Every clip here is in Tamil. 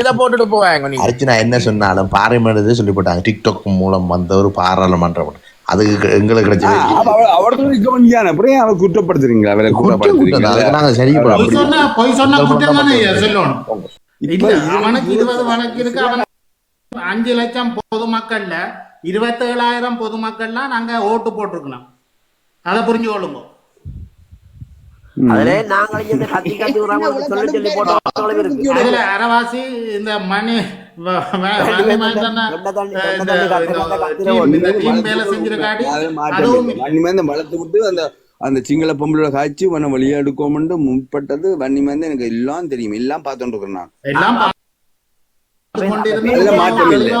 இத போட்டுட்டு போவாங்க நீங்க. அர்ச்சனா என்ன சொன்னாலும் பாராளுமன்றத்தை சொல்லி போட்டாங்க. டிக்டாக் மூலம் வந்த ஒரு பாராளுமன்றம் அதுக்கு எங்களுக்கு கிடைச்சது. அவர்தான் இருக்க அவர் குற்றப்படுத்துறீங்களா? அவரை. குற்றப்படுத்துறீங்களா? நாங்க சரி அவனுக்கு இருபது வழக்கு இருக்கு அவன் அஞ்சு லட்சம் பொதுமக்கள்ல இருபத்தேழாயிரம் பொதுமக்கள்லாம் நாங்க ஓட்டு போட்டிருக்கணும். அதை புரிஞ்சு கொள்ளுங்க அதுல நாங்களும் இந்த கத்தி கத்தி விடுறாங்க சொல்லி சொல்லி அதுல அரவாசி மணி அந்த அந்த சிங்கள பொம்பளை காய்ச்சி உன்னை வழியா எடுக்கோம்னு முற்பட்டது வன்னிமேந்த எனக்கு எல்லாம் தெரியும். எல்லாம் பார்த்துட்டு இருக்கிறேன் நான். எல்லாம் மாற்றம் இல்லை.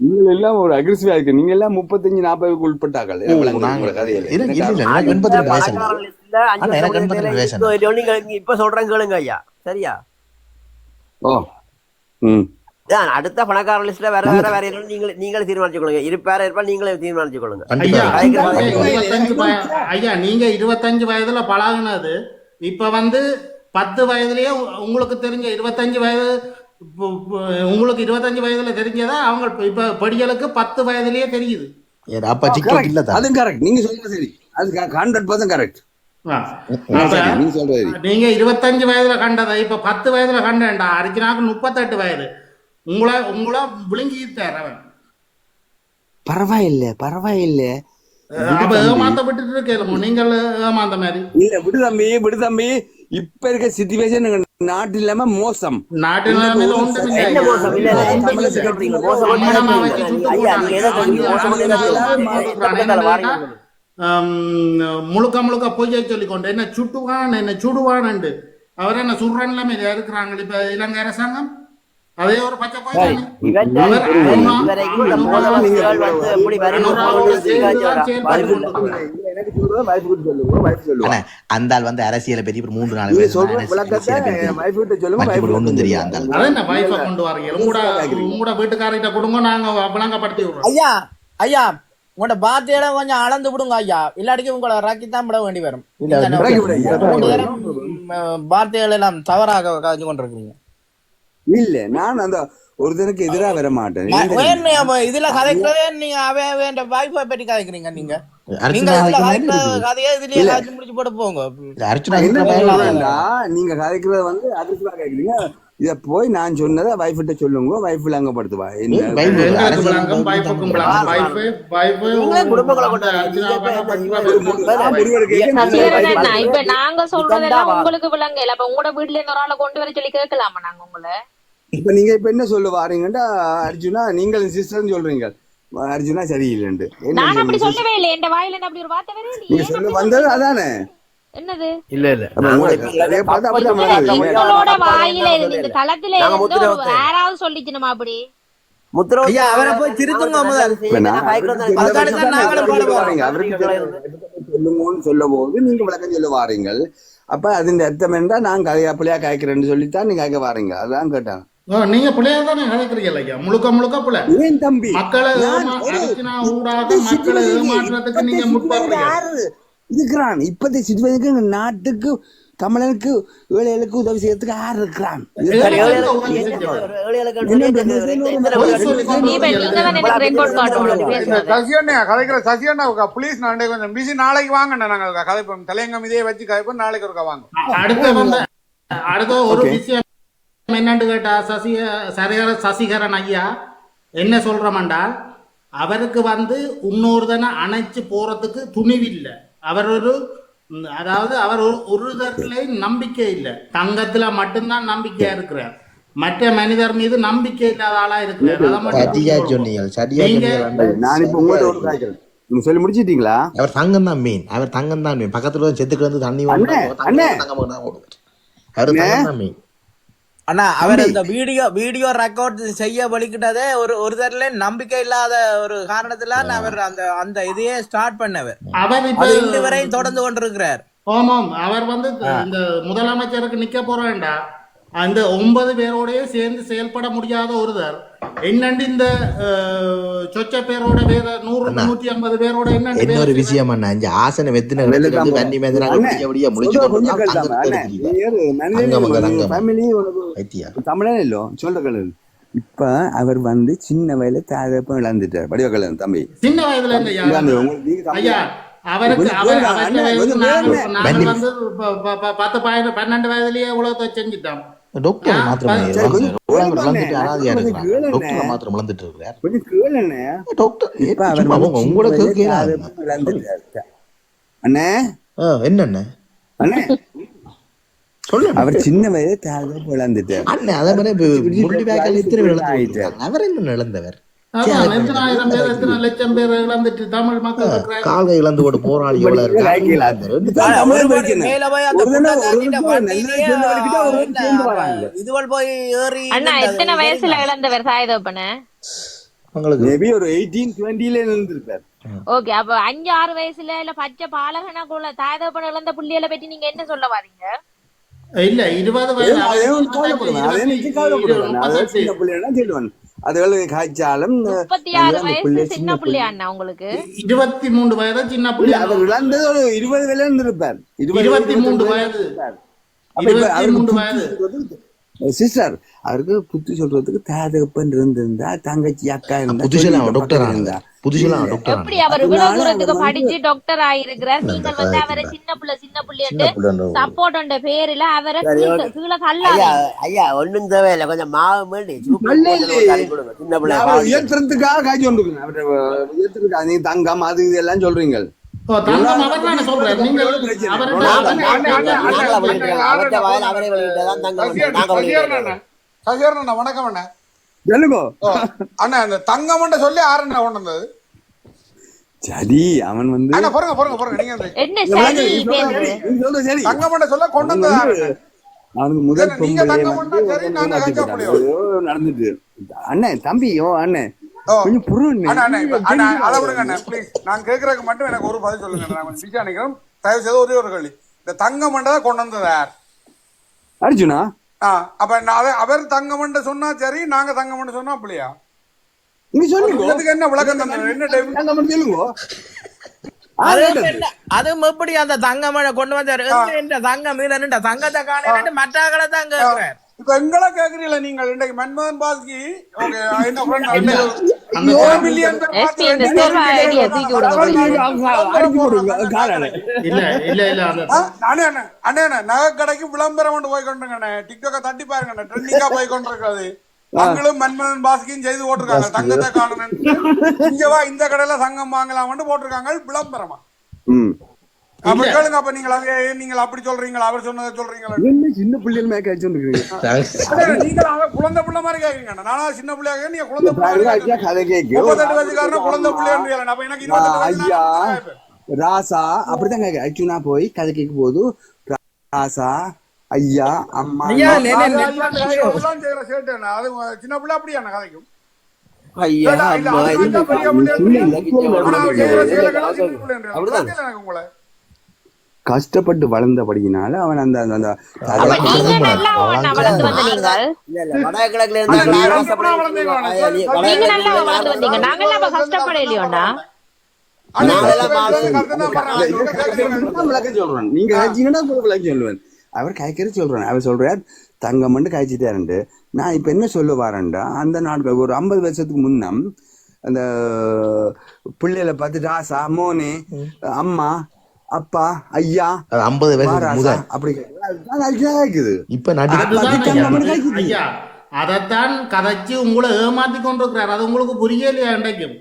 நீங்கள் எல்லாம் ஒரு அக்ரெசிவா இருக்கு நீங்க எல்லாம் முப்பத்தஞ்சு நாற்பதுக்கு உட்பட்டாக்கள் நாங்க- இப்போ நீங்க சொல்றேன் கேளுங்க ஐயா. சரியா? ஓ ம். அடுத்த பணக்கார லிஸ்ட்ல வேற வேற வேற என்னன்னு நீங்களே நீங்களே தீர்மானிச்சு கொள்ளுங்க. இருப்பார இருப்பா நீங்களே தீர்மானிச்சு கொள்ளுங்க. நீங்க ஐயா நீங்க இருபத்தஞ்சு வயதுல பழகுனது இப்ப வந்து பத்து வயதுலயே உங்களுக்கு தெரிஞ்ச இருபத்தஞ்சு வயது உங்களுக்கு இருபத்தஞ்சு வயதுல தெரிஞ்சதா அவங்க இப்ப படிகளுக்கு பத்து வயதுலயே தெரியுது. ஏன் அப்ப டிக்டாக் இல்ல தான் அதுவும் கரெக்ட் நீங்க சொல்றது சரி. அது ஹண்ட்ரட் பர்சன்ட் கரெக்ட் நீங்க சொல்றது சரி. நீங்க இருபத்தஞ்சு வயதுல கண்டதை இப்ப பத்து வயதுல கண்டேன்டா அரிக்கனாக்கு முப்பத்தெட்டு வயது. உங்களை உங்களை விழுங்கிட்டார் அவன். பரவாயில்ல பரவாயில்ல. அப்ப ஏமாத்த விட்டுட்டு இருக்கேன் நீங்கள் ஏமாந்த மாதிரி. இல்ல விடு தம்பி விடு தம்பி. இப்ப இருக்க சிச்சுவேஷன் நாட்டு இல்லாம மோசம். நாட்டு முழுக்க முழுக்க பொய்யை சொல்லிக்கொண்டு என்ன சுட்டுவான் என்ன சுடுவான் அவர் என்ன சுடுறான் இல்லாம இருக்கிறாங்க இப்ப இலங்கை அரசாங்கம்? அதே ஒரு பச்சை அந்த வந்து அரசியலை பற்றி ஒரு மூன்று நாலு ஒண்ணும் அந்த கொண்டு வரீங்க உங்களோட உங்களோட வீட்டுக்காரர்கிட்ட கொடுங்க நாங்க விளங்கப்படுத்தி விடுறோம் ஐயா ஐயா உங்களோட பாத்தியில கொஞ்சம் அளந்து விடுங்க ஐயா இல்லாட்டிக்கு உங்களை ராக்கி தான் விட வேண்டி வரும் இறக்கி விடு ஐயா. மூணு நேரம், ம், வார்த்தைகள் எல்லாம் தவறாக காய்ச்சி கொண்டிருக்கீங்க இல்ல நான் அந்த ஒருத்தனுக்கு எதிரா வர மாட்டேன். இதுல கதைக்கிறதே நீங்க அவன் அவன் வைஃபை பற்றி கதைக்கிறீங்க நீங்க. நீங்க கதைக்கிறத வந்து கேக்குறீங்க. இத போய் நான் சொன்னதை வைஃப் கிட்ட சொல்லுங்க வைஃப் விளங்கப்படுத்துவா. இப்ப நாங்க சொல்றதெல்லாம் உங்களுக்கு விளங்கல. அப்ப உங்களோட வீட்ல இருந்து ஒரு ஆளை கொண்டு வர சொல்லி கேட்கலாமா நாங்க உங்களை? இப்ப நீங்க இப்ப என்ன சொல்ல வாரீங்கன்னா அர்ஜுனா நீங்கள் சிஸ்டர் சொல்றீங்க. அர்ஜுனா சரியில்லைன்ட்டு. என்ன நான் அப்படி? சொல்லவே இல்லை. என் வாயில அப்படி ஒரு வார்த்தை வரவே நீங்க இல்லையே சொல்ல வந்தது அதானே? என்னது? இல்ல இல்ல. உங்களோட வாயில இருந்து இந்த தளத்துல நாங்க இருந்து. யாராவது சொல்லிச்சுனுமா அப்படி? அவரை போய் திருத்துங்க சொல்லுங்கன்னு சொல்ல போது நீங்க விளக்கம் சொல்ல வாரீங்கள். அப்ப அதன் அர்த்தம் என்றா நான் கதையா பிள்ளையா காய்க்கிறேன்னு சொல்லித்தான் நீங்க கேட்க வாரீங்க. அதான் கேட்டான். ஓ, நீங்க பிள்ளையா தானே கதைக்கிறீங்க ஐயா முழுக்க முழுக்க பிள்ளை. ஏன் தம்பி? மக்களை இப்ப மக்களை ஏமாற்றுறதுக்கு நீங்க முற்படுறீங்க இருக்கிறான்? இப்பத்தி சிச்சுவேஷனுக்கு நாட்டுக்கு தமிழனுக்கு ஏழைகளுக்கு உதவி செய்யறதுக்கு யார் இருக்கிறான்? சசியண்ணா கதைக்கிற சசியண்ணா ப்ளீஸ் நான் கொஞ்சம் பிஸி நாளைக்கு வாங்கண்ணா நாங்க கதைப்போம். தலையங்கம் இதே வச்சு கதைப்போம் நாளைக்கு ஒருக்கா வாங்க. அடுத்து வந்து அடுத்த ஒரு. விஷயம் என்னன்னு கேட்டா சசி சரிகர சசிகரன் ஐயா என்ன சொல்றோம்டா அவருக்கு வந்து இன்னொருதனை அணைச்சு போறதுக்கு துணிவில்லை. அவர் ஒரு அதாவது அவர் ஒரு ஒரு தரத்துலயும் நம்பிக்கை இல்லை. தங்கத்துல மட்டும்தான் நம்பிக்கையா இருக்கிறார். மற்ற மனிதர் மீது நம்பிக்கை இல்லாத ஆளா இருக்கிறார். அதை மட்டும் நீங்க- சொன்னீங்க நான் இப்ப உங்கள்ட்ட ஒன்று காய்க்கிறேன் நீங்க சொல்லி முடிச்சிட்டீங்களா? அவர் தங்கம் தான் மீன் அவர் தங்கம் தான் மீன் பக்கத்துல செத்துக்கு வந்து தண்ணி. தங்கம் அவர் தங்கம் தான் மீன் அண்ணா அவர் இந்த வீடியோ வீடியோ ரெக்கார்ட் செய்ய வலிக்கிட்டதே ஒரு ஒரு தரல நம்பிக்கை இல்லாத ஒரு காரணத்துல அவர் அந்த அந்த இதையே ஸ்டார்ட் பண்ணவர். அவர் இப்ப இன்று வரையும் தொடர்ந்து கொண்டிருக்கிறார். ஆமாம் அவர் வந்து இந்த முதலமைச்சருக்கு நிக்க போறேன்டா அந்த ஒன்பது பேரோடய சேர்ந்து செயல்பட முடியாத ஒருவர் என்னண்டு இந்த சொச்ச பேரோட வேற நூறு நூற்றி ஐம்பது பேரோட என்னண்டு இன்னொரு விஷயம் அண்ணா இருந்து வன்னி மேதனாக அண்ணே, முடிய முடிச்சு தமிழனே இல்லோ சொல்ற கலன் இப்ப அவர் வந்து சின்ன வயல தாதப்ப இழந்துட்டார். வடிவ கலன் தம்பி. சின்ன வயதுல இந்த ஐயா அவருக்கு அவர் பத்து பன்னெண்டு பன்னெண்டு வயதுலயே இவ்வளவு செஞ்சுட்டோம் டாக்டர் மாத்திரம் சரி, இழந்து- கொஞ்சம் உலகம் கேளுண்ணே. இழந்துட்டு அனாதையா கொஞ்சம் இருக்கிறாங்க கேளுண்ணே. டாக்டர் மாத்திரம் இழந்துட்டு இருக்கிறார் கொஞ்சம் கேளுண்ணே டாக்டர் இப்ப அவர் சின்ன உங்களுக்கு. அண்ணே? அண்ணே? அவர் வயது இழந்துட்டார் அண்ணே அதே மாதிரி இப்ப முள்ளி பேக்கல் இத்தனை. அவர் என்ன இழந்தவர் கால்கை இழந்து. போராளி ஒரு வராங்க. இதுவள் போய் ஏறி அண்ணா நின்றது. எத்தனை வயசுல இழந்தவர் சாயதோப்பன உங்களுக்கு? மேபி ஒரு எயிட்டீன் டுவெண்ட்டில இருந்திருப்பார் ஓகே அப்ப அஞ்சு ஆறு வயசுல இல்ல பச்சை பாலகனாக்குள்ள தாயதோப்பன இழந்த புள்ளியலை பத்தி நீங்க என்ன சொல்ல வாரீங்க? இல்ல இருபது வயது அதுகளை காய்ச்சாலும் சின்ன புள்ளியா உங்களுக்கு? இருபத்தி மூன்று வயது சின்ன பிள்ளை. அவர் இழந்தது ஒரு இருபது வயதுல இருந்திருப்பார். இருபத்தி மூன்று வயது. சிஸ்டர் அவருக்கு புத்தி சொல்றதுக்கு தாதகப்பன் இருந்திருந்தா தங்கச்சி அக்கா இருந்தா டாக்டர் இருந்தா. புதுசெல்லாம் டாக்டர் எப்படி அவர் இவ்வளவு தூரத்துக்கு படிச்சு டாக்டர் ஆயிருக்கிறார்? நீங்கள் வந்து அவரை சின்ன புள்ள சின்ன புள்ளிட்டு சப்போர்ட் பேருல அவரை கீழ- கீழே ஐயா ஒண்ணும் தேவையில்லை. கொஞ்சம் மாவு கொடுங்க. சின்ன பிள்ளை. உயர்த்துறதுக்காக காய்ச்சி அவரை உயர்த்துறதுக்காக. நீங்க தங்கம் அது இது எல்லாம் சொல்றீங்க. வணக்கம் அண்ணா. சொல்லுங்க அண்ணா அந்த தங்கமண்ட சொல்லி ஆறுண்ணா கொண்டு வந்தது. சரி அவன் வந்து அண்ணா பாருங்க பாருங்க பாருங்க நீங்க என்ன சரி பேரு சரி, சொல்ல கொண்டு வந்தது. அவனுக்கு முதல் பொம்பளை தங்கம் நடந்துட்டு. அண்ணே தம்பி ஓ அண்ணே. ஓ. கொஞ்சம் புருவண்ணே அண்ணா. அண்ணா இப்ப- அண்ணா அதை விடுங்க அண்ணா ப்ளீஸ் நான் கேட்கறதுக்கு மட்டும் எனக்கு ஒரு பதில் சொல்லுங்க நான் கொஞ்சம் பிஸியா தயவு செய்து ஒரே ஒரு கேள்வி. இந்த தங்கமண்டை கொண்டு வந்தது யார்? அர்ஜுனா? ஆ அப்ப அதை- அவர் தங்கமண்ட சொன்னா சரி நாங்க தங்கமண்ட சொன்னா அப்படியா? நீங்க சொல்லுங்க இதுக்கு என்ன விளக்கம் தந்தது? என்ன டைம்? நாங்க மட்டும் சொல்லுங்க அதுவும் எப்படி அந்த தங்கமழை கொண்டு வந்தாரு? இந்த தங்கம்? இதுல தங்கத்தை காண மற்றாக்களை தான் கேட்கிறேன் இப்ப எங்களை கேக்குறீங்களா நீங்கள்? இன்றைக்கு மன்மோகன் பாஸ்கி நகை கடைக்கு விளம்பரம் கொண்டு போய் கொண்டிருக்கண்ணே டிக்டாக்க தட்டி பாருங்க ட்ரெண்டிங்கா போய் கொண்டிருக்காது அவங்களும் மன்மதன் பாஸ்கியும் செய்து போட்டிருக்காங்க. தங்கத்தை காணணும் இங்க வா இந்த கடையில தங்கம் வாங்கலாம்னு போட்டிருக்காங்க. விளம்பரமா. ம். அப்ப கேளுங்க அப்ப நீங்கள் அதே நீங்கள் அப்படி சொல்றீங்களா? அவர் சொன்னதை சொல்றீங்களா? என்ன சின்ன பிள்ளைகள் மேய்க்க அடிச்சுருக்கீங்க அண்ணே, நீங்கள் அவ குழந்தை பிள்ளை மாதிரி கேக்குறீங்க நானா சின்ன பிள்ளையா நீங்க குழந்தை பிள்ளை. கதை கேக்கு முப்பத்தெட்டு வயசுக்காரன குழந்தை பிள்ளைன்னு அப்ப எனக்கு ஐயா. ராசா அப்படிதான் கேட்க. அர்ஜுனா போய் கதை கேட்கும் போது ராசா ஐயா அம்மா ஐயா, நே- அது சின்ன பிள்ளை அப்படியா கதைக்கும்? ஐயா இல்ல, இல்ல, அம்மா அப்படிதான். பிள்ளைன்றீங்க. அப்படிதான். தெரியல எனக்கு உங்களை. கஷ்டப்பட்டு வளர்ந்தபடியினால அவன் அந்த அந்த- நீங்க அவர் காய்க்கிறது சொல்றேன். அவர் சொல்றார். தங்கம் மட்டும் காய்ச்சிட்டாருண்டு நான் இப்ப என்ன சொல்ல வரேன்டா அந்த நாட்கள் ஒரு ஐம்பது வருஷத்துக்கு முன்னம் அந்த பிள்ளைகளை பார்த்து ராசா மோனே அம்மா அப்பா ஐயா ஐம்பது வா வயசுக்கு ராசா முதல் அப்படி கேக்குது. இப்ப. ஐயா அதைத்தான் கதைச்சு உங்களை ஏமாத்தி கொண்டிருக்கிறார் அது உங்களுக்கு புரியலையா இன்றைக்கும்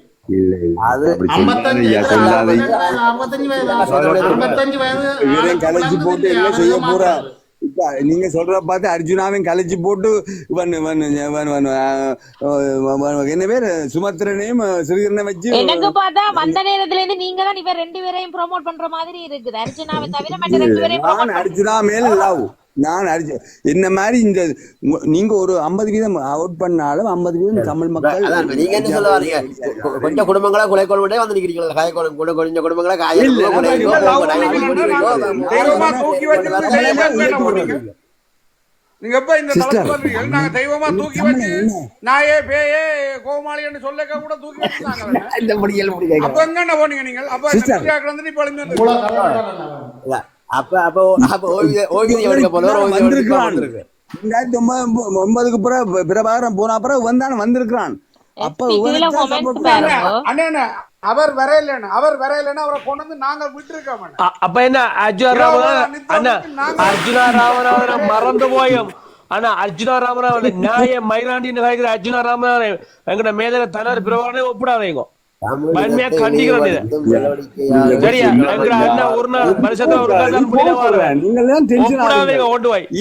ஐம்பத்தஞ்சு வயது. அறுபத்தஞ்சு வயது போட்டு என்ன செய்ய போற இப்ப நீங்க சொல்ற பார்த்து அர்ஜுனாவையும் கலைச்சு போட்டு என்ன பேரு? சுமத்திரனையும் சிறுகரனை வச்சு எனக்கு பார்த்தா வந்த நேரத்துல இருந்து நீங்க தான் இவர் ரெண்டு பேரையும் ப்ரோமோட் பண்ற மாதிரி இருக்குது. அர்ஜுனாவை தவிர மற்ற ரெண்டு பேரையும் அர்ஜுனா மேல லவ் நான் அர்ஜுன் என்ன மாதிரி இந்த நீங்க ஒரு ஐம்பது வீதம் அவுட் பண்ணாலும் ஐம்பது வீதம் தமிழ் மக்கள் நீங்க என்ன சொல்ல வரீங்க? கொஞ்சம் குடும்பங்களா குலை கொள்வதே வந்து நிக்கிறீங்களா? காய கொலை கூட கொஞ்சம் குடும்பங்களா காய. நீங்க எப்ப இந்த இருக்கீங்க? நாங்க தெய்வமா தூக்கி வச்சு நாயே பேயே கோமாளின்னு சொல்லக்க கூட தூக்கி வச்சிருந்தாங்க இந்த முடியல் முடி அப்ப எங்க போனீங்க நீங்கள்? அப்ப. வந்து இப்ப அப்ப அப்ப அப்ப எடுக்க ரெண்டாயிரத்தி ஒன்பது ஒன்பதுக்கு பிறகு பிரபாகரன் போன அப்புறம் வந்தான் வந்திருக்கிறான். அப்ப அவர் வரையிலன்னு அவர் வரையிலன்னு அவரை கொண்டு வந்து நாங்க. அ- அப்ப என்ன அர்ஜுனா ராமன் அண்ணா அர்ஜுனா ராமராவன மறந்து போயும். ஆனா அர்ஜுனா ராமராவன் நியாய மயிலாண்டின்னு கலைக்கிற அர்ஜுனா ராமராவன் எங்கட மேல தனர் பிரபாகரனே ஒப்பிடாதீங்க. வன்மையா கண்டிக்கிறோம்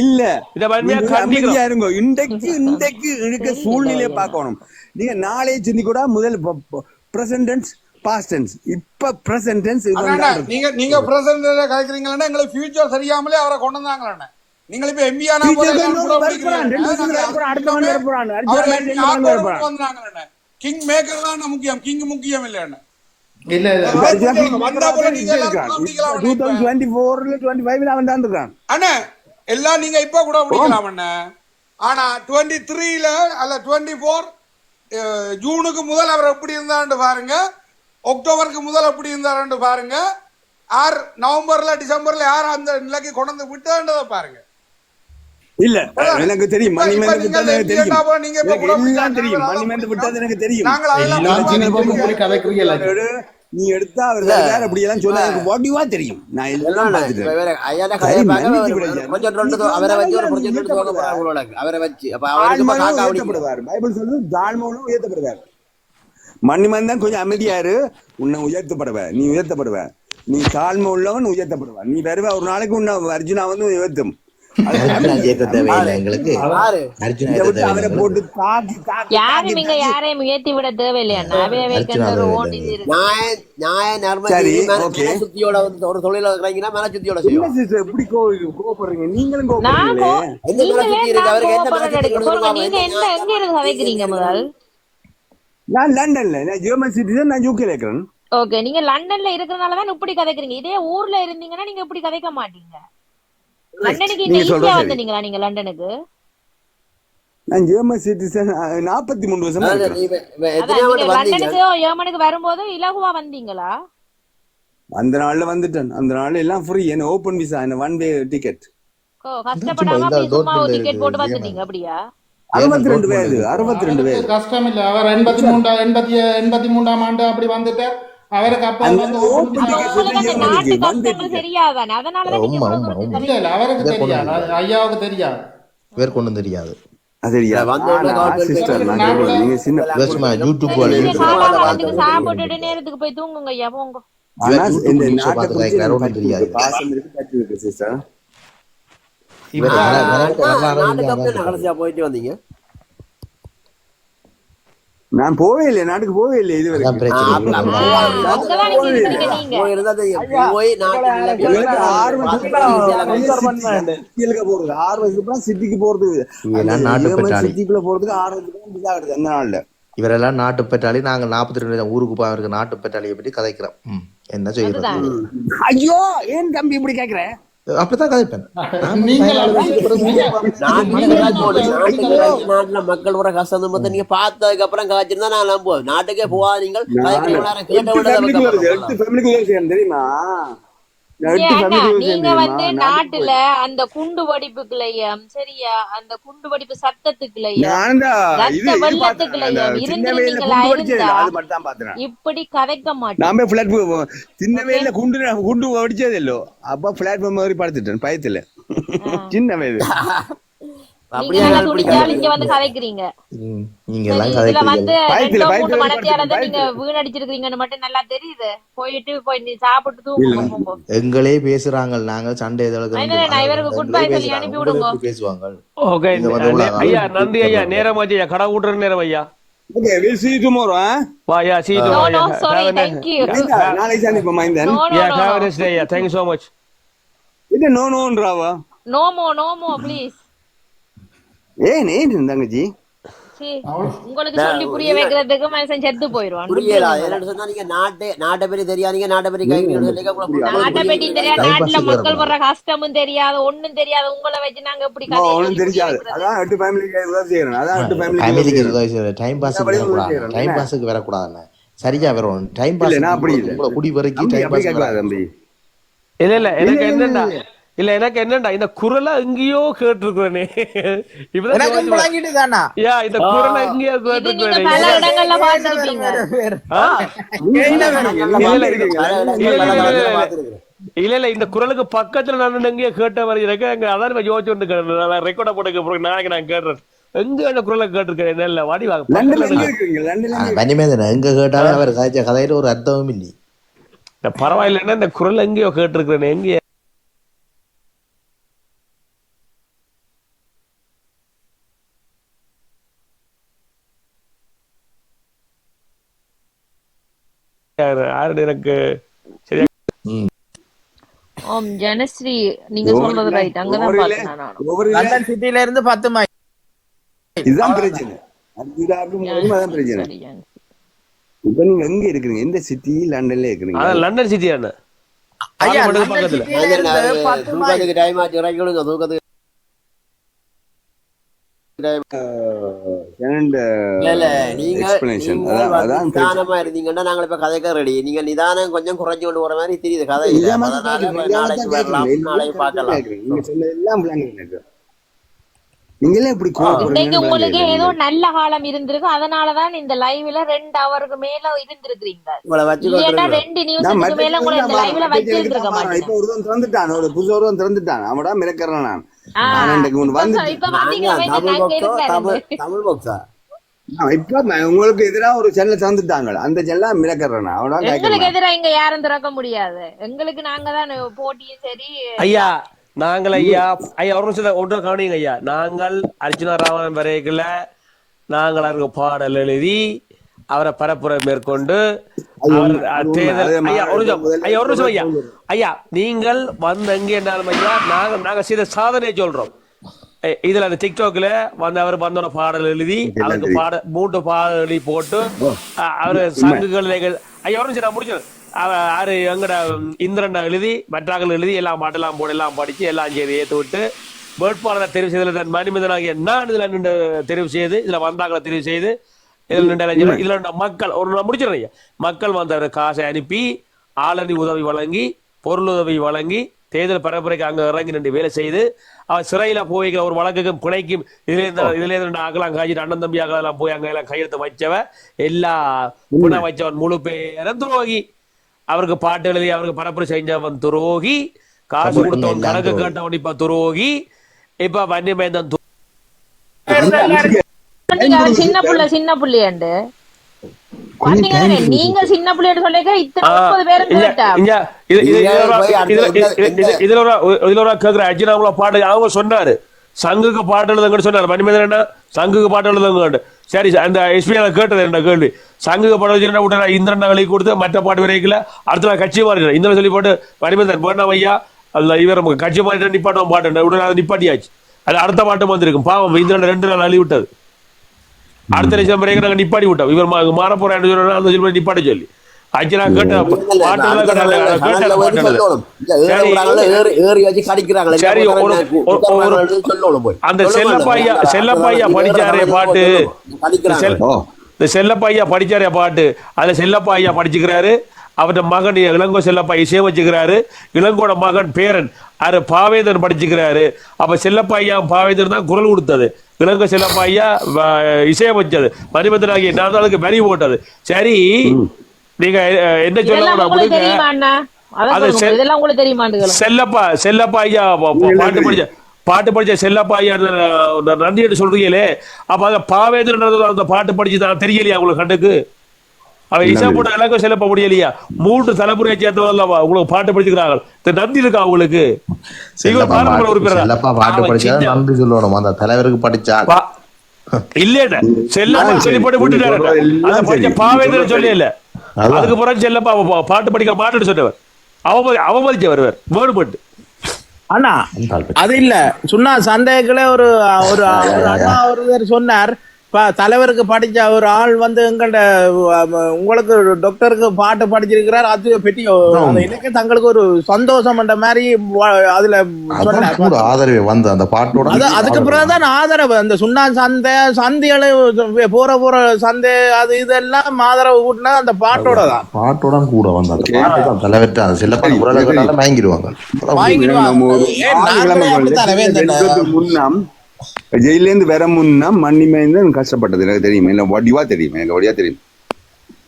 இல்ல இத வன்மையா நீங்க கண்டிக்கிறோம். இருங்க. இன்றைக்கு இன்றைக்கு இருக்க சூழ்நிலையை பார்க்கணும். நீங்க நாளை சிந்தி கூட முதல் பிரசன்டென்ஸ் பாஸ்டன்ஸ் இப்ப பிரசன்டென்ஸ் நீங்க நீங்க பிரசிடண்ட் கலைக்கிறீங்களா எங்களுக்கு ஃபியூச்சர் சரியாமலே அவரை கொண்டு வந்தாங்களே நீங்க இப்ப எம்பி ஆனா Future கிங் மேக்கர் தான் முக்கியம்? கிங் முக்கியம் இல்லைன்னு இல்ல இல்ல. அண்ணே எல்லாம் நீங்க இப்ப கூட பிடிக்கலாம் அண்ணே. ஆனா டுவெண்ட்டி த்ரீல அல்ல டுவெண்ட்டி ஃபோர் ஜூனுக்கு முதல் அவர் எப்படி இருந்தாருன்னு பாருங்க. அக்டோபருக்கு முதல் எப்படி இருந்தாருன்னு பாருங்க. யார் நவம்பர்ல டிசம்பர்ல யார் அந்த நிலைக்கு கொண்டு விட்டான்றதை பாருங்க. இல்ல எனக்கு தெரியும். மணிமேந்து தெரியும். எல்லாம். தெரியும். மணிமேந்து விட்டது எனக்கு தெரியும். நீ எடுத்தா அவர் வேற அப்படி எல்லாம் சொன்னா எனக்கு வாட்டிவா தெரியும்? நான் எல்லாம் அவரை வச்சு ஒரு ப்ரொஜெக்ட் எடுத்து வாங்க போறாங்க உங்களோட அவரை வச்சு அப்ப அவருக்கு இப்ப தாழ்மனும் காக்கா பிடிக்கும். உயர்த்தப்படுவார் பைபிள் சொல்லுது தாழ்மனும் உயர்த்தப்படுவார் மணிமந்தன் கொஞ்சம் அமைதியாரு. உன்னை உயர்த்தப்படுவ நீ உயர்த்தப்படுவ நீ தாழ்மை உள்ளவன் உயர்த்தப்படுவ நீ வருவ ஒரு நாளைக்கு உன்னை அர்ஜுனா வந்து உயர்த்தும். ஏத்த ஏத்த யாரையும் உயர்த்தி விட தேவையில்லையா. சுத்தியோட வந்து ஒரு தொழில இருக்கிறீங்கன்னா சுத்தியோட என்ன எப்படி கோ கோபப்படுறீங்க நீங்களும் எந்த எங்க இருந்து கதைக்கிறீங்க முதல்? நான் லண்டன்ல. நான் ஜெர்மன் சிட்டிசன் நான் யூகேல இருக்கிறேன். ஓகே நீங்க லண்டன்ல இருக்கிறனால தான் இப்படி கதைக்கிறீங்க. இதே ஊர்ல இருந்தீங்கன்னா நீங்க இப்படி கதைக்க மாட்டீங்க. லண்டனுக்கு நீங்க சொல்றது ஈஸியா சரி. வந்தீங்களா நீங்க லண்டனுக்கு? நான் ஜெர்மன் சிட்டிசன் நாற்பத்தி மூணு வருஷமா லண்டனுக்கு ஏமனுக்கு வரும்போது இலகுவா வந்தீங்களா? அந்த நாள்ல வந்துட்டேன். அந்த நாள்ல எல்லாம் ஃப்ரீ என்ன ஓபன் விசா என்ன ஒன் வே டிக்கெட் ஓ, கஷ்டப்படாம சும்மா டிக்கெட் போட்டு வந்துட்டீங்க அப்படியா? அறுபத்தி ரெண்டு வயது அறுபத்தி ரெண்டு வயது. கஷ்டம் இல்ல. அவர் எண்பத்தி மூன்றா எண்பத்தி எண்பத்தி மூன்றாம் ஆண்டு அப்படி வந்துட்டு அவருக்கு அப்ப தெரியாது. ஐயாவுக்கு தெரியாது. கொண்டு தெரியாது. அது நீங்க சின்ன யூடியூப் சாப்பிட்டுட்டு நேரத்துக்கு போய் தூங்குங்க கடைசியா போயிட்டு வந்தீங்க? நான் போவே இல்லை நாட்டுக்கு போவே இல்லை இது போறது ஆறு சிட்டிக்கு போறது. சிட்டிக்குள்ள போறதுக்கு ஆறு விசா கிடையாது அந்த நாள்ல. இவரெல்லாம் நாட்டு பெற்றாளி. நாங்க நாற்பத்தி ரெண்டு ஊருக்கு போய் நாட்டு பெற்றாளியை பற்றி கதைக்கிறோம். என்ன செய்யறது ஐயோ ஏன் தம்பி இப்படி கேக்குற? அப்படித்தான் கதைப்பேன். மக்கள் ஒரு கஷ்டம் மொத்தம் நீங்க பார்த்ததுக்கு அப்புறம் காய்ச்சிருந்தா நான் நம்புவேன் நாட்டுக்கே போவா நீங்கள் கதைக்கிற நேரம் கேட்ட எட்டு விட ஃபேமிலிக்கு வருது எட்டு ஃபேமிலிக்கு வேலை செய்யணும் தெரியுமா? நீங்க வந்து நாட்டுல அந்த குண்டு வெடிப்புக்குள்ளயும் சரியா அந்த குண்டு வெடிப்பு இந்த ரத்த சின்ன இருந்து நீங்களா இருந்தா அது மட்டும் தான் பார்த்தேன் இப்படி கதைக்க பிளாட் சின்ன வெயில்ல குண்டு குண்டு வெடிச்சது இல்லோ அப்ப பிளாட்ஃபார்ம் மாதிரி படுத்துட்டேன் பயத்துல. சின்ன வயது அப்படியே இங்க வந்து கதைக்கிறீங்க. நீங்க எல்லாம் கதைக்கிறீங்க. நீங்க. வீணடிச்சிருக்கீங்கன்னு மட்டும் நல்லா தெரியுது. போயிட்டு போய் சாப்பிட்டு எங்களே பேசுறாங்க நாங்க சண்டை சொல்லி அனுப்பி விடுங்க. பேசுவாங்க? ஓகே ஐயா நன்றி ஐயா நேரம் ஆச்சு ஐயா. கடை நேரம் see you tomorrow No, no, sorry, thank you. No, no, no, so much. No நோன்றாவா No more, no more, please. ஏன் ஏன் தங்கச்சி உங்களுக்கு சொல்லி புரிய வைக்கிறதுக்கு மனுஷன் செத்து போயிருவான் புரியல. என்னன்னு சொன்னா நீங்க நாட்டை நாட்டை பற்றி தெரியாதீங்க நாட்டை பற்றி நாட்டை பற்றி தெரியாது. நாட்டுல மக்கள் க்கு படுற கஷ்டமும் தெரியாது ஒண்ணும் தெரியாது. உங்களை வச்சு நாங்க எப்படி ஒண்ணும் தெரியாது? அதான் எட்டு ஃபேமிலிக்கு உதவி செய்யறேன். அதான் எட்டு ஃபேமிலிக்கு ஃபேமிலிக்கு டைம் அப்படி வரக்கூடாது. டைம்? பாஸுக்கு வரக்கூடாதுண்ணே. சரியா வரும். டைம் நான் அப்படி பாஸ் இல்லை. குடி வரைக்கும் டைம் பாஸ் கேட்கலாம் தம்பி. இல்ல இல்ல எனக்கு இல்ல, இல்ல, எனக்கு என்னண்டா இந்த குரலை எங்கேயோ கேட்டிருக்கிறேனே. இப்பதான் யா இந்த குரலை எங்கேயோ கேட்டிருக்கிறேனே. என்ன? இல்ல, இல்ல, இந்த குரலுக்கு பக்கத்துல நான் எங்கேயோ கேட்ட மாதிரி இருக்கு. அங்க அதான் நான் யோசிச்சு வந்து ரெக்கார்ட போட்டு அப்புறம் நாளைக்கு நான் கேட்டுறேன். எங்க அந்த குரலை கேட்டிருக்கேன் இல்ல வாடி வாங்க பக்கத்துல எங்க எங்க எங்க கேட்டாலும் அவர் கதைச்ச கதையில ஒரு அர்த்தமும் இல்லை. பரவாயில்லைன்னா இந்த குரல் எங்கேயோ கேட்டிருக்கிறேன். எங்க யாரு? எனக்கு சரியா ஓம் ஜனஸ்ரீ நீங்க சொல்றது ரைட் அங்கதான் ஒவ்வொரு பார்த்தேன் லண்டன் சிட்டில இருந்து பத்து மைல் இதுதான் பிரச்சனை. அதுதான் பிரச்சனை. இப்ப நீங்க எங்க இருக்கிறீங்க? எந்த சிட்டி லண்டன்ல இருக்கிறீங்க? அதான் லண்டன் சிட்டி என்ன? ஐயா பக்கத்துல. தூக்கத்துக்கு டைம் ஆச்சு இறக்கி விடுங்க தூக்கத்துக்கு And, uh, இல்ல இல்ல நீங்க explanation. நீங்க அதான் வந்து அதான் பிரச்சனை. நிதானமா இருந்தீங்கன்னா நாங்க இப்ப கதைக்க ரெடி நீங்க நிதானம் கொஞ்சம் குறைஞ்சு கொண்டு போற மாதிரி தெரியுது கதை நாளைக்கு வரலாம் நாளைக்கு பார்க்கலாம். நீங்களே இப்படி இன்னைக்கு உங்களுக்கு ஏதோ. நல்ல காலம் இருந்திருக்கு. அதனாலதான் இந்த லைவ்ல ரெண்டு அவருக்கு மேல கொண்டிருக்கிறோம். ரெண்டு மேல உங்களை இந்த லைவ்ல தான் வச்சு மாறேன். இருந்திருக்க இப்ப மாட்டேன் ஒருவன் திறந்துட்டான். ஒரு புதுசு ஒருவன் திறந்துட்டான். அவடா மிரக்கிறேன் நான். தமிழ் பாக்ஸோ இப்ப உங்களுக்கு எதிராக ஒரு செல்ல திறந்துட்டாங்க அந்த செல்ல மிரக்கிறேன் நான் அவடா எங்களுக்கு கேட்கறேன் எதிரா இங்க யாரும் திறக்க முடியாது. எங்களுக்கு நாங்க தான் போட்டியும் சரி ஐயா நாங்கள் ஐயா ஐயா ஒரு நிமிஷம் ஒன்று கவனிங்க ஐயா. நாங்கள் அர்ஜுனா ராமன் வரைகளை நாங்கள் அவருக்கு பாடல் எழுதி அவரை பரப்புரை மேற்கொண்டு. ஐயா ஐயா ஐயா நீங்கள் வந்து எங்கே என்றாலும் ஐயா நாங்கள் நாங்கள் செய்த சாதனையை சொல்றோம். இதுல அந்த டிக்டாக்ல வந்து அவர் வந்தோட பாடல் எழுதி அவருக்கு பாட மூன்று பாடல் எழுதி போட்டு அவரு சங்குகள் ஐயா ஒரு நிமிஷம் நான் முடிச்சேன் அவரு எங்கட இந்திரன் எழுதி மற்றாக்கள் எழுதி எல்லாம் பாட்டெல்லாம் போட்டு எல்லாம் படிச்சு எல்லாம் செய்து ஏத்து விட்டு வேட்பாளரை தெரிவு செய்ததில் தன் மணிமந்தனாகிய நான் இதுல நின்று தெரிவு செய்து இதுல வந்தாக்களை தெரிவு செய்து இதுல இதுல நின்ற மக்கள் ஒரு நான் முடிச்சிடறேன் ஐயா. மக்கள் வந்து காசை அனுப்பி ஆளணி உதவி வழங்கி பொருளுதவி வழங்கி தேர்தல் பரப்புரைக்கு அங்க இறங்கி நின்று வேலை செய்து அவர் சிறையில போய் ஒரு வழக்குக்கும் பிணைக்கும் இதுல இருந்து இதுல இருந்து ஆகலாம் காய்ச்சிட்டு அண்ணன் தம்பி எல்லாம் போய் அங்க எல்லாம் கையெழுத்து வச்சவ எல்லா புன வச்சவன் முழு பேரும் துரோகி. அவருக்கு பாட்டு எழுதி அவருக்கு பரப்புரை செஞ்சவன் துரோகி. காசு கொடுத்தவன் கணக்கு. கேட்டவன் இப்ப துரோகி. இப்ப வன்னிமேந்தன் சின்ன புள்ள புள்ளையாண்டு. நீங்க சொல்லிக்க இத்தனை பேரும் கேட்டா இதுல ஒரு- இதுல- ஒரு கேக்குற பாட்டு அவங்க சொன்னாரு. சங்குக்கு பாட்டு எழுதுங்கன்னு சொன்னாரு. மணிமேதன் என்ன? சங்குக்கு பாட்டு எழுதுங்க சரி அந்த எஸ்பி கேட்டது என்ன கேள்வி? சங்குக்கு பாட்டு எழுதி விட்டு இந்திரன் நகலை கொடுத்து மற்ற பாட்டு வரைக்கல அடுத்த நாள் கட்சி மாறிடுறேன். இந்திரன் சொல்லி போட்டு மணிமேதன் போனா ஐயா இவர் நமக்கு கட்சி மாறிட்டு நிப்பாட்டம் பாட்டு உடனே அதை நிப்பாட்டியாச்சு. அது அடுத்த பாட்டும் வந்திருக்கும். பாவம் இந்திரன் ரெண்டு நாள் அழி விட்டது அடுத்த நிமிஷம் பிறகு நாங்க நிப்பாட்டி விட்டோம்? இவர் மாற போறேன் அந்த சொல்லி நிப்பாட்டி சொல்லி. போய் அந்த செல்லப்பையா செல்லப்பையா படிச்சாரே பாட்டு. இந்த செல்லப்பையா படிச்சாரே பாட்டு. அதுல செல்லப்பா ஐயா படிச்சுக்கிறாரு. அவருடைய மகன் இளங்கோ செல்லப்பா இசையமைச்சுக்கிறாரு இளங்கோட மகன் பேரன். அது பாவேந்தன் படிச்சுக்கிறாரு. அப்ப செல்லப்பா ஐயா பாவேந்தன் தான் குரல் கொடுத்தது. இளங்கோ செல்லப்பா ஐயா இசையமைச்சது மணிபந்தன் ஆகிய நான் அதுக்கு வரி போட்டது. சரி நீங்க என்ன சொல்ல செல்லப்பா செல்லப்பா ஐயா பாட்டு படிச்ச பாட்டு படிச்ச செல்லப்பா ஐயா நன்றி என்று சொல்றீங்களே. அப்ப அந்த பாவேந்திரன் அந்த பாட்டு படிச்சு தான் தெரியலையா உங்களுக்கு கண்டுக்கு அவன் இசை போட்ட எல்லாருக்கும் செல்லப்பா முடியலையா மூன்று தலைமுறையை சேர்ந்தவங்க உங்களுக்கு பாட்டு படிச்சுக்கிறாங்க நன்றி இருக்கா உங்களுக்கு பாட்டு உறுப்பினர் செல்லப்பா பாட்டு படிச்சா நன்றி சொல்லணும். அந்த தலைவருக்கு படிச்சா. இல்ல செல்லப்பா அதான் சொல்லி சரி. போட்டு விட்டுட்டாரு. நீங்க சொல்லி இல்ல. அதுக்கு பிறகு செல்லப்பா பாட்டு படிக்க மாட்டேன்னு சொன்னவர். அவமதி அவமதிச்ச வருவர் வேறுபட்டு அண்ணா அது இல்ல. சொன்னா சந்தேகத்துல ஒரு ஒரு ஒரு அண்ணா ஒருவர் சொன்னார். இப்ப தலைவருக்கு படிச்ச ஒரு ஆள் வந்து எங்கள்ட அஹ், உங்களுக்கு டாக்டருக்கு பாட்டு படிச்சிருக்கிறார். அது பெரிய அந்த எனக்கு தங்களுக்கு ஒரு சந்தோஷம் என்ற மாதிரி அதுல ஆதரவு வந்து அந்த பாட்டோட அது அதுக்கு பிறகுதான் ஆதரவு. அந்த சுண்ணான் சந்தை சந்தைகளை போற போற சந்தை அது இதெல்லாம் ஆதரவு கூட்டினா அந்த பாட்டோட தான் பாட்டோட கூட வந்து அந்த தான். தலைவர்கிட்ட அந்த சில குரலை கேட்டாலும் வாங்கிடுவாங்க வாங்கிடுவாங்க. நம்ம ஒரு ஏன் ஆறு நாங்களே கிழமை அப்படித்தானே கழிச்சு இந்த- வெடிக்கிறதுக்கு முன்னம் ஜெயில இருந்து வர முன்னா மண்ணிமேந்து கஷ்டப்பட்டது. எனக்கு தெரியும்? இல்ல வடிவா தெரியும்? எனக்கு வடிவா தெரியும்.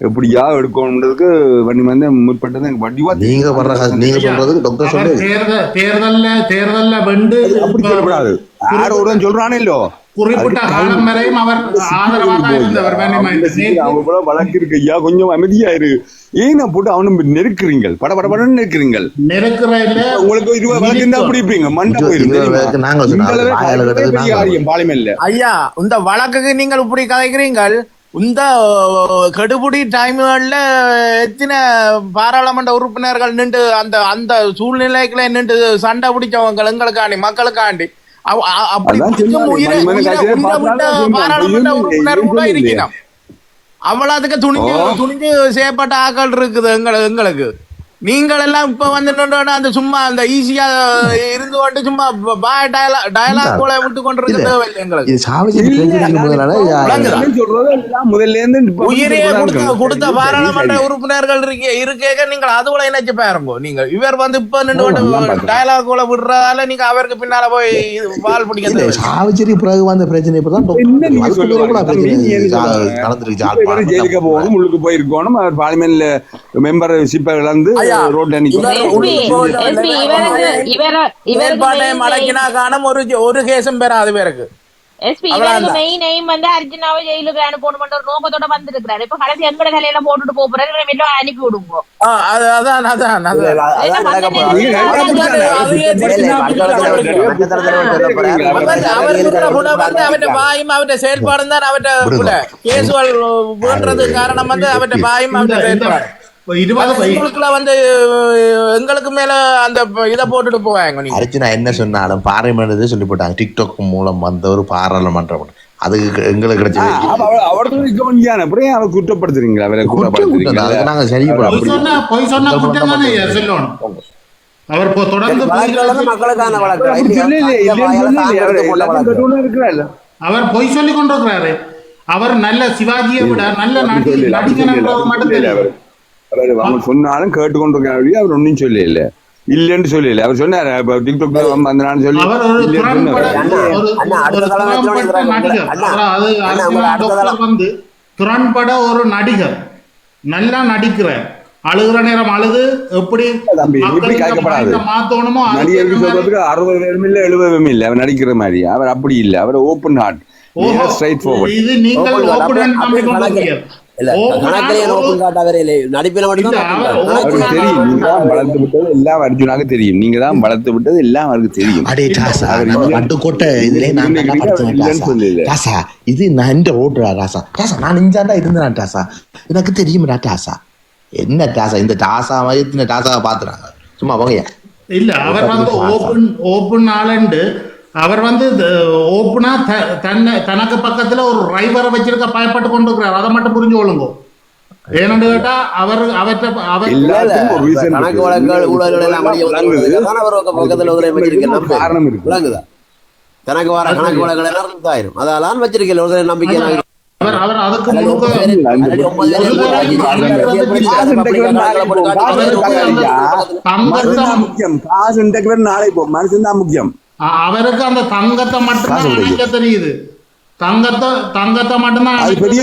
எப்படியா எடுக்கணுன்றதுக்கு வண்டிமேந்து முற்பட்டது எனக்கு வடிவா. நீங்க வர்ற நீங்க சொல்றதுக்கு டாக்டர் சொல்லு தேர்தல் தேர்தல்ல தேர்தல்ல வெண்டு அப்படி சொல்லக்கூடாது யார் ஒருவன் சொல்றானே இல்லோ குறிப்பிட்ட காலம் வரையும் அவர் ஆதரவாக தான் இருந்தவர். அந்த வேணுமா சீக்கிரம் அவங்க கூட வழக்கு இருக்கு ஐயா கொஞ்சம் அமைதியா இரு ஏன் போட்டு அவனும் நெருக்குறீங்க பட பட இல்ல உங்களுக்கு இருபது வழக்கு இருந்தா அப்படி இருப்பீங்க? மண்டை ஐயா இந்த வழக்குக்கு நீங்கள் இப்படி கதைக்கிறீங்கள்? இந்த கெடுபுடி டைம்கள்ல எத்தனை பாராளுமன்ற உறுப்பினர்கள் நின்று அந்த அந்த சூழ்நிலைக்குள்ள நின்று சண்டை பிடிச்சவங்க எங்களுக்காண்டி மக்களுக்காண்டி அவ்வளவுக்கு துணிஞ்சு. துணிஞ்சு செய்யப்பட்ட ஆக்கள் இருக்குது எங்களுக்கு. எங்களுக்கு நீங்கள் எல்லாம் இப்ப வந்து நின்றோட அந்த சும்மா அந்த ஈஸியா இருந்து கொண்டு சும்மா பாய் டயலாக் டயலாக் போல விட்டு கொண்டு. தேவையில்லை எங்களுக்கு முதலால இருந்து இப்ப உயிரே வந்து கொடுத்த. கொடுத்த பாராளுமன்ற உறுப்பினர்கள் இருக்கே இருக்கேக்க நீங்கள் அதுல இணைச்சு பாருங்க நீங்க இவர் வந்து இப்ப நின்று நான் பார்த்தேன். டயலாக் கூட விடுறதால நீங்க அவருக்கு பின்னால போய் வால் பிடிக்க. சாவச்சேரி பிறகு வந்த பிரச்சனை இப்பதான்? நடந்திருக்கு ஜெயிலுக்கு போகணும் உள்ளுக்கு போயிருக்கணும் அவர் பார்லிமெண்ட்ல மெம்பர் ஷிப்பை இழந்து ஒரு ஒரு கேஸும் பெறாது பேருக்கு எஸ்பி. இவருக்கு மெயின் எய்ம் வந்து அர்ஜுனாவை ஜெயிலுக்கு அனுப்பணும்ன்ற ஒரு நோக்கத்தோட வந்திருக்கிறாரு. இப்ப கடைசி எங்கட தலையில போட்டுட்டு போறாரு இவரை மெல்ல அனுப்பி விடுங்க. அதான் அதான் அவற்றை பாயும் அவற்றை செயல்பாடும் தான் அவற்றை கேசுவல் வேண்டது காரணம் வந்து அவற்றை பாயும் அவற்றை செயல்பாடு வந்து எங்களுக்கு மேல அந்த இதை போட்டுட்டு போவாங்க அர்ஜுனா என்ன சொன்னாலும் பாராளுமன்றத்தை சொல்லி போட்டாங்க. டிக்டாக் மூலம் வந்த ஒரு பாராளுமன்றம் அதுக்கு எங்களுக்கு கிடைச்ச வெற்றி. அவருக்கு இருக்க முடியாது அப்புறம் ஏன் அவர் குற்றப்படுத்துறீங்களா? தான். குற்றப்படுத்துறீங்களா? நாங்க சரி பொய் சொன்னா பொய் சொன்னா குற்றம் தானே சொல்லணும். அவர் இப்போ தொடர்ந்து மக்களுக்கான வழக்கு. அவர் பொய் சொல்லி கொண்டிருக்கிறாரு. அவர் நல்ல சிவாஜியை விட நல்ல நடிகன் மட்டும் தெரியும். அவங்க சொன்னாலும் கேட்டுக்கொண்டிருக்காரு அவர் ஒன்னும் சொல்லல. இல்லன்னு சொல்லல. அவர் சொன்னாரு இப்ப டிக்டாக்ல வந்தான்னு சொல்லி. திறன்பட ஒரு நடிகர். வந்து திறன்பட ஒரு நல்லா நடிக்கிறார் அழுகிற நேரம் அழுது எப்படி மாத்தணுமோ நடிகருக்கு சொல்றதுக்கு அறுபது பேரும் இல்ல எழுபது பேரும் இல்ல. அவர் நடிக்கிற மாதிரி. அவர் அப்படி இல்ல. அவர் ஓப்பன் ஹார்ட் ஸ்ட்ரைட் ஃபார்வர்ட் இது நீங்கள் Open காட்டு. இல்ல, நோக்கம். நடிப்பில தெரியும். நீங்க தான் வளர்த்து விட்டது எல்லாம் அர்ஜுனாக்கு தெரியும். நீங்க தான் வளர்த்து விட்டது எல்லாம் அவருக்கு தெரியும். அடே இதுல நான் இது நான் இந்த ரோடுடா டாசா டாசா நான் இஞ்சாண்டா இருந்தேன் டாசா எனக்கு தெரியும்டா டாசா என்ன டாசா இந்த டாசா மாதிரி டாசாவை பாத்துறாங்க சும்மா போங்கய்யா இல்ல அவர் வந்து ஓப்பன் ஓப்பன் ஆளண்டு அவர் வந்து ஓப்பனா தன்னை தனக்கு பக்கத்துல ஒரு டிரைவரை வச்சிருக்க பயப்பட்டு கொண்டிருக்கிறார் அதை மட்டும் புரிஞ்சு கொள்ளுங்க ஏன்னு கேட்டா அவர் அவற்றை அவர் கணக்கு. வழக்குகள் ஊழல்கள் எல்லாம் அவர் பக்க- பக்கத்துல ஒரு வச்சிருக்க ஒரு நம்பிக்கை. காரணம் இருக்கு விளங்குதா தனக்கு வர கணக்கு வழக்குகள் எல்லாம் இதாயிரும் அதான் வச்சிருக்கல ஒரு நம்பிக்கை அவர் அவர் அதுக்கு அதுல முழுக்க ஒன்பது பேரு- அதுல ஒன்பது பேரு ஒரு தடவை ராஜி- அந்த ராஜி- இடத்துல ராஜி- காசு ராஜி- இன்றைக்கு ராஜி- நாளைக்கு ராஜி- போகும். ராஜி- காசு ராஜி- இன்றைக்கு ராஜி- ஐயா. தங்கத்தை மனுஷன் முக்கியம் காசு இன்றைக்கு வரை நாளை மனுஷன் தான் முக்கியம் அவருக்கு அந்த தங்கத்தை மட்டும்தான் தெரியுது. தங்கத்தை தங்கத்தை மட்டும்தான் பெரிய